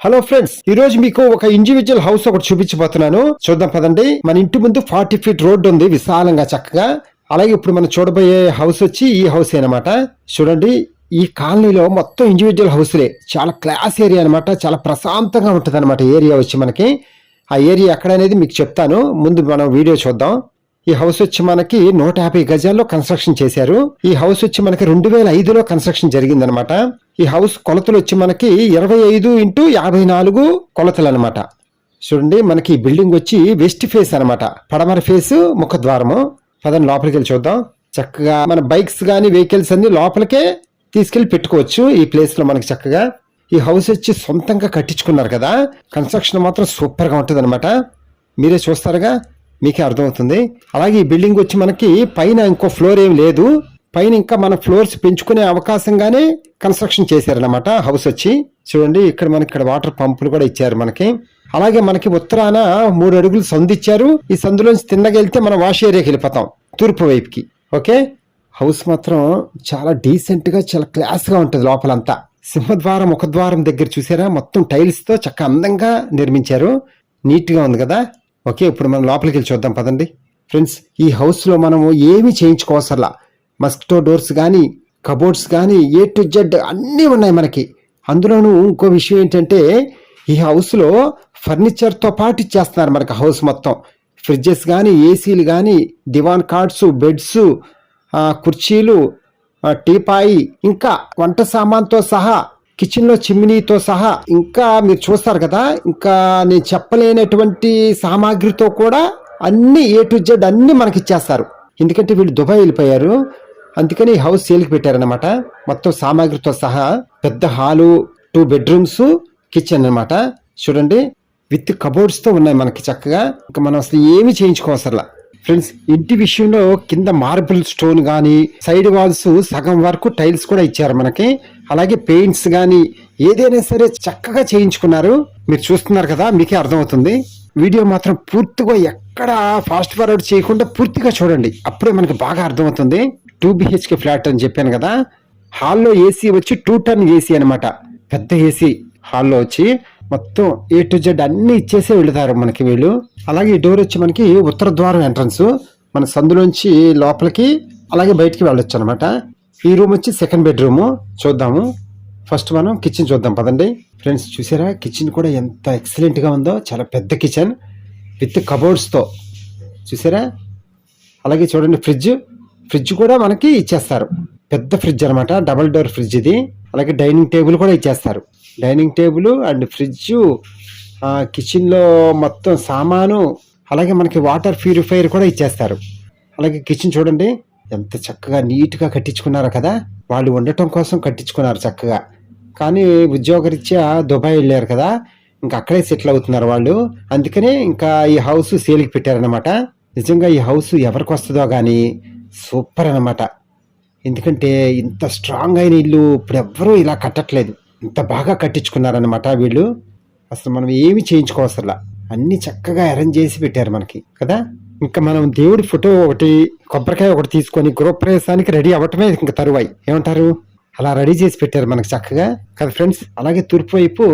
Hello friends ఈ రోజు మీకు ఒక ఇండివిజువల్ హౌస్ ఒకటి చూపించబోతున్నాను. చూద్దాం పదండి. మన ఇంటి ముందు ఫార్టీ ఫీట్ రోడ్డు ఉంది విశాలంగా చక్కగా. అలాగే ఇప్పుడు మనం చూడబోయే హౌస్ వచ్చి ఈ హౌస్ అనమాట చూడండి ఈ కాలనీలో మొత్తం ఇండివిజువల్ హౌస్లే చాలా క్లాస్ ఏరియా అనమాట చాలా ప్రశాంతంగా ఉంటుంది అనమాట ఏరియా వచ్చి మనకి. ఆ ఏరియా ఎక్కడ అనేది మీకు చెప్తాను. ముందు మనం వీడియో చూద్దాం. ఈ హౌస్ వచ్చి మనకి నూట యాభై గజాల్లో కన్స్ట్రక్షన్ చేశారు. ఈ హౌస్ వచ్చి మనకి రెండు వేల ఐదులో కన్స్ట్రక్షన్ జరిగిందనమాట. ఈ హౌస్ కొలతలు వచ్చి మనకి ఇరవై ఐదు ఇంటూ యాభై నాలుగు కొలతలు అనమాట చూడండి మనకి ఈ బిల్డింగ్ వచ్చి వెస్ట్ ఫేస్ అన్నమాట పడమర ఫేస్ ముఖద్వారము. పదని లోపలికి వెళ్ళి చూద్దాం. చక్కగా మన బైక్స్ కానీ వెహికల్స్ అన్ని లోపలికే తీసుకెళ్ళి పెట్టుకోవచ్చు ఈ ప్లేస్లో మనకి చక్కగా. ఈ హౌస్ వచ్చి సొంతంగా కట్టించుకున్నారు కదా. కన్స్ట్రక్షన్ మాత్రం సూపర్గా ఉంటుంది మీరే చూస్తారుగా. మీకే అర్థమవుతుంది. అలాగే ఈ బిల్డింగ్ వచ్చి మనకి పైన ఇంకో ఫ్లోర్ ఏం లేదు. పైన ఇంకా మన ఫ్లోర్స్ పెంచుకునే అవకాశంగానే కన్స్ట్రక్షన్ చేశారనమాట హౌస్ వచ్చి. చూడండి ఇక్కడ మనకి ఇక్కడ వాటర్ పంపులు కూడా ఇచ్చారు మనకి. అలాగే మనకి ఉత్తరాన మూడు అడుగులు సందు ఇచ్చారు. ఈ సందులోంచి తిన్నగా వెళ్తే మనం వాష్ ఏరియాకి వెళ్ళిపోతాం తూర్పు వైపుకి. ఓకే? హౌస్ మాత్రం చాలా డీసెంట్గా చాలా క్లాస్గా ఉంటుంది లోపలంతా. సింహద్వారం ముఖద్వారం దగ్గర చూసారా? మొత్తం టైల్స్తో చక్క అందంగా నిర్మించారు. నీట్గా ఉంది కదా? ఓకే ఇప్పుడు మనం లోపలికి వెళ్ళి చూద్దాం పదండి. ఫ్రెండ్స్ ఈ హౌస్లో మనము ఏమీ చేయించుకోవసరలా మస్కిటో డోర్స్ కానీ కబోర్డ్స్ కానీ ఏ టు జెడ్ అన్నీ ఉన్నాయి మనకి. అందులోనూ ఇంకో విషయం ఏంటంటే ఈ హౌస్లో ఫర్నిచర్తో పాటు ఇచ్చేస్తున్నారు మనకి హౌస్ మొత్తం. ఫ్రిడ్జెస్ కానీ ఏసీలు కానీ దివాన్ కార్డ్స్ బెడ్స్ కుర్చీలు టీపాయి ఇంకా వంట సామాన్తో సహా కిచెన్లో చిమ్నీతో సహా ఇంకా మీరు చూస్తారు కదా ఇంకా నేను చెప్పలేనటువంటి సామాగ్రితో కూడా అన్ని ఏ టు జెడ్ అన్ని మనకి ఇచ్చేస్తారు ఎందుకంటే వీళ్ళు దుబాయ్ వెళ్ళిపోయారు. అందుకని ఈ హౌస్ సేల్కి పెట్టారనమాట మొత్తం సామాగ్రితో సహా పెద్ద హాలు టూ బెడ్రూమ్స్ కిచెన్ అన్నమాట. చూడండి విత్ కబోర్డ్స్తో ఉన్నాయి మనకి చక్కగా. ఇంకా మనం అసలు ఏమి చేయించుకోవసరలా ఫ్రెండ్స్ ఇంటి విషయంలో కింద మార్బుల్ స్టోన్ కానీ సైడ్ వాల్స్ సగం వరకు టైల్స్ కూడా ఇచ్చారు మనకి. అలాగే పెయింట్స్ కానీ ఏదైనా సరే చక్కగా చేయించుకున్నారు. మీరు చూస్తున్నారు కదా మీకే అర్థమవుతుంది. వీడియో మాత్రం పూర్తిగా ఎక్కడ ఫాస్ట్ ఫార్వర్డ్ చేయకుండా పూర్తిగా చూడండి. అప్పుడే మనకి బాగా అర్థమవుతుంది. టూ బిహెచ్కే ఫ్లాట్ అని చెప్పాను కదా హాల్లో ఏసీ వచ్చి టూ టన్ ఏసీ అనమాట పెద్ద ఏసీ హాల్లో వచ్చి మొత్తం ఏ టు జెడ్ అన్ని ఇచ్చేసే వెళుతారు మనకి వీళ్ళు. అలాగే ఈ డోర్ వచ్చి మనకి ఉత్తర ద్వారం ఎంట్రన్స్ మన సందులోంచి లోపలికి అలాగే బయటికి వెళ్ళొచ్చు అనమాట ఈ రూమ్ వచ్చి సెకండ్ బెడ్రూమ్ చూద్దాము. ఫస్ట్ మనం కిచెన్ చూద్దాం. పదండి. ఫ్రెండ్స్ చూసారా? కిచెన్ కూడా ఎంత ఎక్సలెంట్గా ఉందో. చాలా పెద్ద కిచెన్ విత్ కబోర్డ్స్తో చూసారా? అలాగే చూడండి ఫ్రిడ్జ్ ఫ్రిడ్జ్ కూడా మనకి ఇచ్చేస్తారు. పెద్ద ఫ్రిడ్జ్ అనమాట డబల్ డోర్ ఫ్రిడ్జ్ ఇది. అలాగే డైనింగ్ టేబుల్ కూడా ఇచ్చేస్తారు. డైనింగ్ టేబుల్ అండ్ ఫ్రిడ్జ్ కిచెన్లో మొత్తం సామాను అలాగే మనకి వాటర్ ప్యూరిఫైయర్ కూడా ఇచ్చేస్తారు. అలాగే కిచెన్ చూడండి. ఎంత చక్కగా నీట్గా కట్టించుకున్నారు కదా! వాళ్ళు ఉండటం కోసం కట్టించుకున్నారు చక్కగా. కానీ ఉద్యోగరీత్యా దుబాయ్ వెళ్ళారు కదా! ఇంకా అక్కడే సెటిల్ అవుతున్నారు వాళ్ళు. అందుకనే ఇంకా ఈ హౌస్ సేల్కి పెట్టారనమాట నిజంగా ఈ హౌస్ ఎవరికి వస్తుందో కానీ సూపర్ అన్నమాట. ఎందుకంటే ఇంత స్ట్రాంగ్ అయిన ఇల్లు ఇప్పుడు ఎవ్వరూ ఇలా కట్టట్లేదు. ఇంత బాగా కట్టించుకున్నారనమాట వీళ్ళు. అసలు మనం ఏమి చేయించుకోవసరలా. అన్నీ చక్కగా అరేంజ్ చేసి పెట్టారు మనకి కదా! ఇంకా మనం దేవుడి ఫోటో ఒకటి కొబ్బరికాయ ఒకటి తీసుకొని గృహప్రవేశానికి రెడీ అవ్వటమే ఇంకా తరువాయి. ఏమంటారు? అలా రెడీ చేసి పెట్టారు మనకి చక్కగా. కదా ఫ్రెండ్స్ అలాగే తూర్పు వైపు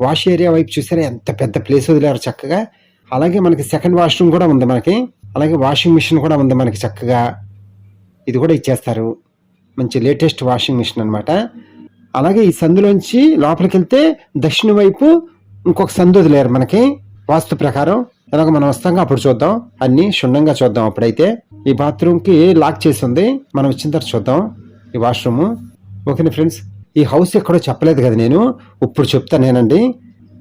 వాష్ ఏరియా వైపు చూసారా? ఎంత పెద్ద ప్లేస్ వదిలేరు చక్కగా. అలాగే మనకి సెకండ్ వాష్రూమ్ కూడా ఉంది మనకి. అలాగే వాషింగ్ మిషన్ కూడా ఉంది మనకి చక్కగా. ఇది కూడా ఇచ్చేస్తారు. మంచి లేటెస్ట్ వాషింగ్ మిషన్ అనమాట అలాగే ఈ సందులోంచి లోపలికి వెళ్తే దక్షిణ వైపు ఇంకొక సందు వదిలేరు మనకి. వాస్తు ప్రకారం. కనుక మనం వస్తాంగా అప్పుడు చూద్దాం. అన్ని క్షుణ్ణంగా చూద్దాం అప్పుడైతే. ఈ బాత్రూమ్కి లాక్ చేసి ఉంది. మనం వచ్చిన తర్వాత చూద్దాం. ఈ వాష్రూమ్. ఓకేనా ఫ్రెండ్స్ ఈ హౌస్ ఎక్కడో చెప్పలేదు కదా నేను. ఇప్పుడు చెప్తానేనండి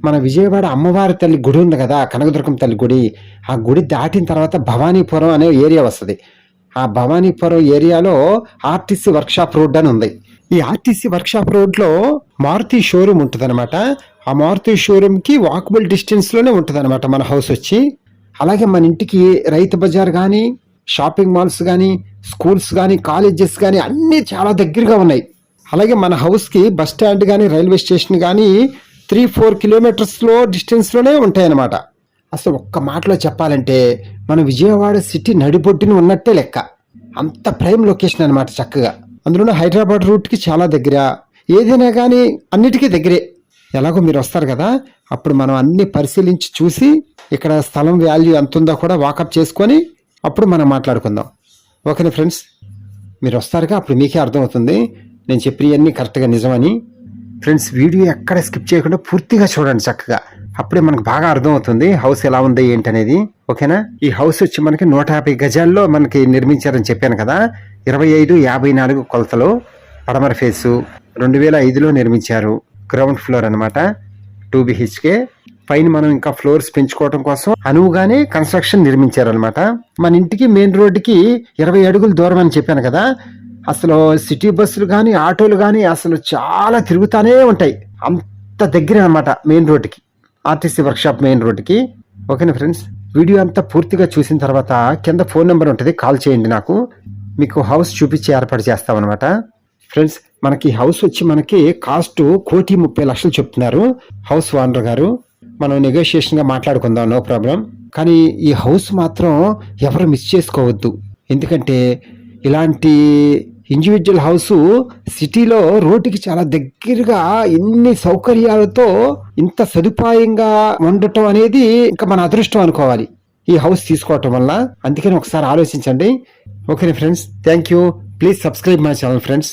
మన విజయవాడ అమ్మవారి తల్లి గుడి ఉంది కదా కనకదుర్గం తల్లి గుడి. ఆ గుడి దాటిన తర్వాత భవానీపురం అనే ఏరియా వస్తుంది. ఆ భవానీపురం ఏరియాలో ఆర్టీసీ వర్క్షాప్ రోడ్ అని ఉంది. ఈ ఆర్టీసీ వర్క్షాప్ రోడ్లో మారుతి షోరూమ్ ఉంటుంది ఆ మారుతి షోరూమ్కి వాకబుల్ డిస్టెన్స్లోనే ఉంటుంది అనమాట మన హౌస్ వచ్చి. అలాగే మన ఇంటికి రైతు బజార్ కానీ షాపింగ్ మాల్స్ కానీ స్కూల్స్ కానీ కాలేజెస్ కానీ అన్నీ చాలా దగ్గరగా ఉన్నాయి. అలాగే మన హౌస్కి బస్ స్టాండ్ కానీ రైల్వే స్టేషన్ కానీ త్రీ ఫోర్ కిలోమీటర్స్లో డిస్టెన్స్లోనే ఉంటాయన్నమాట. అసలు ఒక్క మాటలో చెప్పాలంటే మన విజయవాడ సిటీ నడిబొడ్డుని ఉన్నట్టే లెక్క. అంత ప్రైమ్ లొకేషన్ అనమాట చక్కగా. అందులోనే హైదరాబాద్ రూట్కి చాలా దగ్గర. ఏదైనా కానీ అన్నిటికీ దగ్గరే. ఎలాగో మీరు వస్తారు కదా అప్పుడు మనం అన్ని పరిశీలించి చూసి ఇక్కడ స్థలం వాల్యూ ఎంత ఉందో కూడా వాకప్ చేసుకొని అప్పుడు మనం మాట్లాడుకుందాం. ఓకేనా ఫ్రెండ్స్ మీరు వస్తారుగా అప్పుడు మీకే అర్థమవుతుంది. నేను చెప్పినవన్నీ కరెక్ట్గా నిజమని. ఫ్రెండ్స్ వీడియో ఎక్కడ స్కిప్ చేయకుండా పూర్తిగా చూడండి చక్కగా. అప్పుడే మనకు బాగా అర్థమవుతుంది హౌస్ ఎలా ఉంది ఏంటి అనేది ఓకేనా ఈ హౌస్ వచ్చి మనకి నూట యాభై గజాల్లో మనకి నిర్మించారని చెప్పాను కదా ఇరవై ఐదు యాభై నాలుగు కొలతలు పడమర ఫేసు రెండు వేల ఐదులో నిర్మించారు. గ్రౌండ్ ఫ్లోర్ అనమాట టూ బిహెచ్కే పైన మనం ఇంకా ఫ్లోర్స్ పెంచుకోవడం కోసం అనువుగానే కన్స్ట్రక్షన్ నిర్మించారనమాట మన ఇంటికి మెయిన్ రోడ్డుకి ఇరవై అడుగులు దూరం అని చెప్పాను కదా. అసలు సిటీ బస్సులు కానీ ఆటోలు కానీ అసలు చాలా తిరుగుతానే ఉంటాయి. అంత దగ్గర అనమాట మెయిన్ రోడ్డుకి. ఆర్టీసీ వర్క్షాప్ మెయిన్ రోడ్డుకి. ఓకేనా ఫ్రెండ్స్ వీడియో అంతా పూర్తిగా చూసిన తర్వాత కింద ఫోన్ నెంబర్ ఉంటుంది కాల్ చేయండి నాకు. మీకు హౌస్ చూపించి ఏర్పాటు చేస్తామన్నమాట. ఫ్రెండ్స్ మనకి హౌస్ వచ్చి మనకి కాస్ట్ కోటి ముప్పై లక్షలు చెప్తున్నారు. హౌస్ ఓనర్ గారు మనం నెగోషియేషన్గా మాట్లాడుకుందాం నో ప్రాబ్లం. కానీ ఈ హౌస్ మాత్రం ఎవరు మిస్ చేసుకోవద్దు. ఎందుకంటే ఇలాంటి ఇండివిజువల్ హౌస్ సిటీలో రోడ్డుకి చాలా దగ్గరగా ఎన్ని సౌకర్యాలతో ఇంత సదుపాయంగా ఉండటం అనేది ఇంకా మన అదృష్టం అనుకోవాలి. ఈ హౌస్ తీసుకోవటం వల్ల. అందుకని ఒకసారి ఆలోచించండి. Okay friends? Thank you. Please subscribe my channel friends.